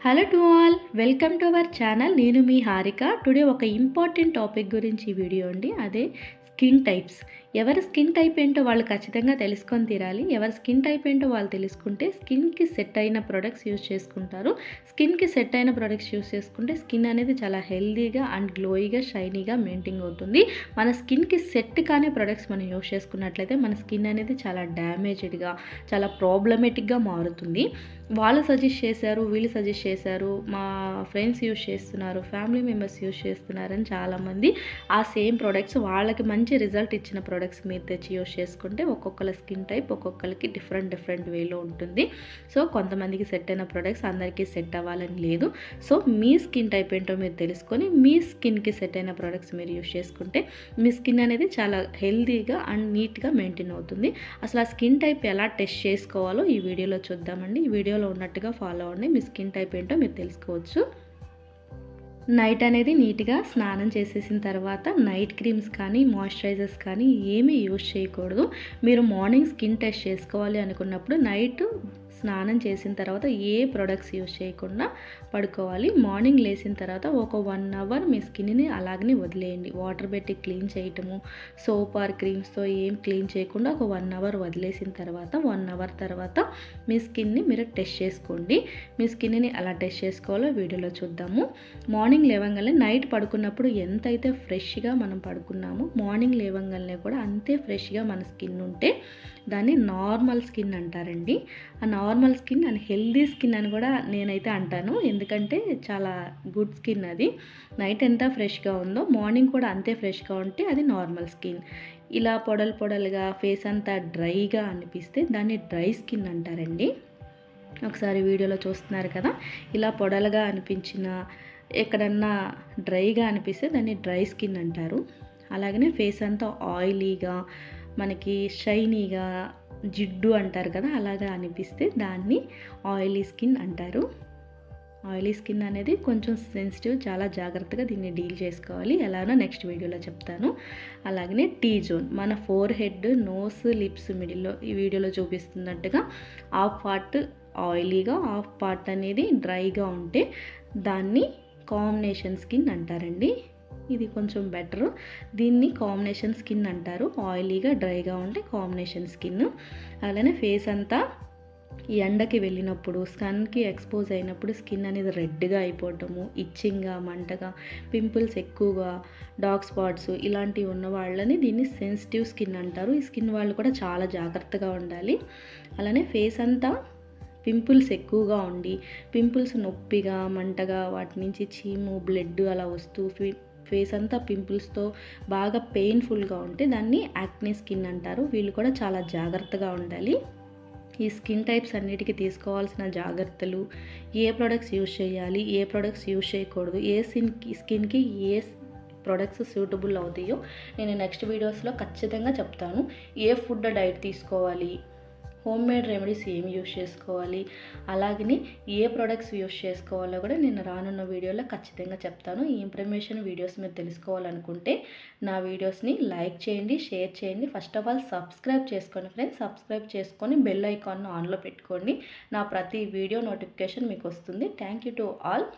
Hello to all welcome to our channel నేను మీ Harika. Today ఒక ఇంపార్టెంట్ టాపిక్ గురించి వీడియో అండి. అదే స్కిన్ టైప్స్ ఎవరి స్కిన్ టైప్ ఏంటో వాళ్ళు ఖచ్చితంగా తెలుసుకొని తీరాలి. ఎవరి స్కిన్ టైప్ ఏంటో వాళ్ళు తెలుసుకుంటే స్కిన్కి సెట్ అయిన ప్రొడక్ట్స్ యూజ్ చేసుకుంటారు. స్కిన్కి సెట్ అయిన ప్రొడక్ట్స్ యూజ్ చేసుకుంటే స్కిన్ అనేది చాలా హెల్దీగా అండ్ గ్లోయిగా షైనీగా మెయింటైన్ అవుతుంది. మన స్కిన్కి సెట్ కాని ప్రొడక్ట్స్ మనం యూజ్ చేసుకున్నట్లయితే మన స్కిన్ అనేది చాలా డ్యామేజ్డ్గా చాలా ప్రాబ్లమేటిక్గా మారుతుంది. వాళ్ళు సజెస్ట్ చేశారు వీళ్ళు సజెస్ట్ చేశారు మా ఫ్రెండ్స్ యూస్ చేస్తున్నారు ఫ్యామిలీ మెంబర్స్ యూజ్ చేస్తున్నారని చాలామంది ఆ సేమ్ ప్రొడక్ట్స్ వాళ్ళకి మంచి రిజల్ట్ ఇచ్చిన ప్రొడక్ట్స్ మీరు తెచ్చి యూస్ చేసుకుంటే ఒక్కొక్కల స్కిన్ టైప్ ఒక్కొక్కరికి డిఫరెంట్ డిఫరెంట్ వేలో ఉంటుంది. సో కొంతమందికి సెట్ అయిన ప్రొడక్ట్స్ అందరికీ సెట్ అవ్వాలని లేదు. సో మీ స్కిన్ టైప్ ఏంటో మీరు తెలుసుకొని మీ స్కిన్కి సెట్ అయిన ప్రొడక్ట్స్ మీరు యూస్ చేసుకుంటే మీ స్కిన్ అనేది చాలా హెల్తీగా అండ్ నీట్గా మెయింటైన్ అవుతుంది. అసలు ఆ స్కిన్ టైప్ ఎలా టెస్ట్ చేసుకోవాలో ఈ వీడియోలో చూద్దామండి. ఈ వీడియోలో ఉన్నట్టుగా ఫాలో అవ్వండి. మీ స్కిన్ టైప్ ఏంటో మీరు తెలుసుకోవచ్చు. నైట్ అనేది నీట్గా స్నానం చేసేసిన తర్వాత నైట్ క్రీమ్స్ కానీ మాయిశ్చరైజర్స్ కానీ ఏమీ యూజ్ చేయకూడదు. మీరు మార్నింగ్ స్కిన్ టెస్ట్ చేసుకోవాలి అనుకున్నప్పుడు నైట్ స్నానం చేసిన తర్వాత ఏ ప్రొడక్ట్స్ యూజ్ చేయకుండా పడుకోవాలి. మార్నింగ్ లేచిన తర్వాత ఒక వన్ అవర్ మీ స్కిన్ని అలాగనే వదిలేయండి. వాటర్ పెట్టి క్లీన్ చేయటము సోప్ ఆర్ క్రీమ్స్తో ఏం క్లీన్ చేయకుండా ఒక వన్ అవర్ వదిలేసిన తర్వాత వన్ అవర్ తర్వాత మీ స్కిన్ని మీరు టెస్ట్ చేసుకోండి. మీ స్కిన్ని ఎలా టెస్ట్ చేసుకోవాలో వీడియోలో చూద్దాము. మార్నింగ్ లేవంగానే నైట్ పడుకున్నప్పుడు ఎంతైతే ఫ్రెష్గా మనం పడుకున్నామో మార్నింగ్ లేవంగానే కూడా అంతే ఫ్రెష్గా మన స్కిన్ ఉంటే దాన్ని నార్మల్ స్కిన్ అంటారండి. ఆ normal skin and healthy skin అని కూడా నేనైతే అంటాను. ఎందుకంటే చాలా గుడ్ స్కిన్ అది. నైట్ ఎంత ఫ్రెష్గా ఉందో మార్నింగ్ కూడా అంతే ఫ్రెష్గా ఉంటే అది నార్మల్ స్కిన్. ఇలా పొడలు పొడలుగా ఫేస్ అంతా డ్రైగా అనిపిస్తే దాన్ని డ్రై స్కిన్ అంటారండి. ఒకసారి వీడియోలో చూస్తున్నారు కదా ఇలా పొడలుగా అనిపించిన ఎక్కడన్నా డ్రైగా అనిపిస్తే దాన్ని డ్రై స్కిన్ అంటారు. అలాగనే ఫేస్ అంతా ఆయిలీగా మనకి షైనీగా జిడ్డు అంటారు కదా అలాగా అనిపిస్తే దాన్ని ఆయిలీ స్కిన్ అంటారు. ఆయిలీ స్కిన్ అనేది కొంచెం సెన్సిటివ్ చాలా జాగ్రత్తగా దీన్ని డీల్ చేసుకోవాలి. ఎలానో నెక్స్ట్ వీడియోలో చెప్తాను. అలాగనే టీ జోన్ మన ఫోర్ హెడ్ నోస్ లిప్స్ మిడిల్లో ఈ వీడియోలో చూపిస్తున్నట్టుగా హాఫ్ పార్ట్ ఆయిలీగా హాఫ్ పార్ట్ అనేది డ్రైగా ఉంటే దాన్ని కాంబినేషన్ స్కిన్ అంటారండి. ఇది కొంచెం బెటర్ దీన్ని కాంబినేషన్ స్కిన్ అంటారు. ఆయిలీగా డ్రైగా ఉంటే కాంబినేషన్ స్కిన్ అలానే ఫేస్ అంతా ఈ ఎండకి వెళ్ళినప్పుడు స్కిన్కి ఎక్స్పోజ్ అయినప్పుడు స్కిన్ అనేది రెడ్గా అయిపోవటము ఇచ్చింగ్గా మంటగా పింపుల్స్ ఎక్కువగా డార్క్ స్పాట్స్ ఇలాంటివి ఉన్న వాళ్ళని దీన్ని సెన్సిటివ్ స్కిన్ అంటారు. ఈ స్కిన్ వాళ్ళు కూడా చాలా జాగ్రత్తగా ఉండాలి. అలానే ఫేస్ అంతా పింపుల్స్ ఎక్కువగా ఉండి పింపుల్స్ నొప్పిగా మంటగా వాటి నుంచి చీము బ్లడ్ అలా వస్తూ ఫేస్ అంతా పింపుల్స్తో బాగా పెయిన్ఫుల్గా ఉంటే దాన్ని యాక్నే స్కిన్ అంటారు. వీళ్ళు కూడా చాలా జాగ్రత్తగా ఉండాలి. ఈ స్కిన్ టైప్స్ అన్నిటికీ తీసుకోవాల్సిన జాగ్రత్తలు ఏ ప్రొడక్ట్స్ యూజ్ చేయాలి ఏ ప్రొడక్ట్స్ యూజ్ చేయకూడదు ఏ స్కిన్కి స్కిన్కి ఏ ప్రొడక్ట్స్ సూటబుల్ అవుతాయో నేను నెక్స్ట్ వీడియోస్లో ఖచ్చితంగా చెప్తాను. ఏ ఫుడ్ డైట్ తీసుకోవాలి హోమ్ మేడ్ రెమెడీస్ ఏమి యూస్ చేసుకోవాలి అలాగని ఏ ప్రొడక్ట్స్ యూస్ చేసుకోవాలో కూడా నేను రానున్న వీడియోలో ఖచ్చితంగా చెప్తాను. ఈ ఇన్ఫర్మేషన్ వీడియోస్ మీరు తెలుసుకోవాలనుకుంటే నా వీడియోస్ని లైక్ చేయండి షేర్ చేయండి. ఫస్ట్ ఆఫ్ ఆల్ సబ్స్క్రైబ్ చేసుకోండి ఫ్రెండ్స్. సబ్స్క్రైబ్ చేసుకొని బెల్ ఐకాన్ను ఆన్లో పెట్టుకోండి. నా ప్రతి వీడియో నోటిఫికేషన్ మీకు వస్తుంది. Thank you to all.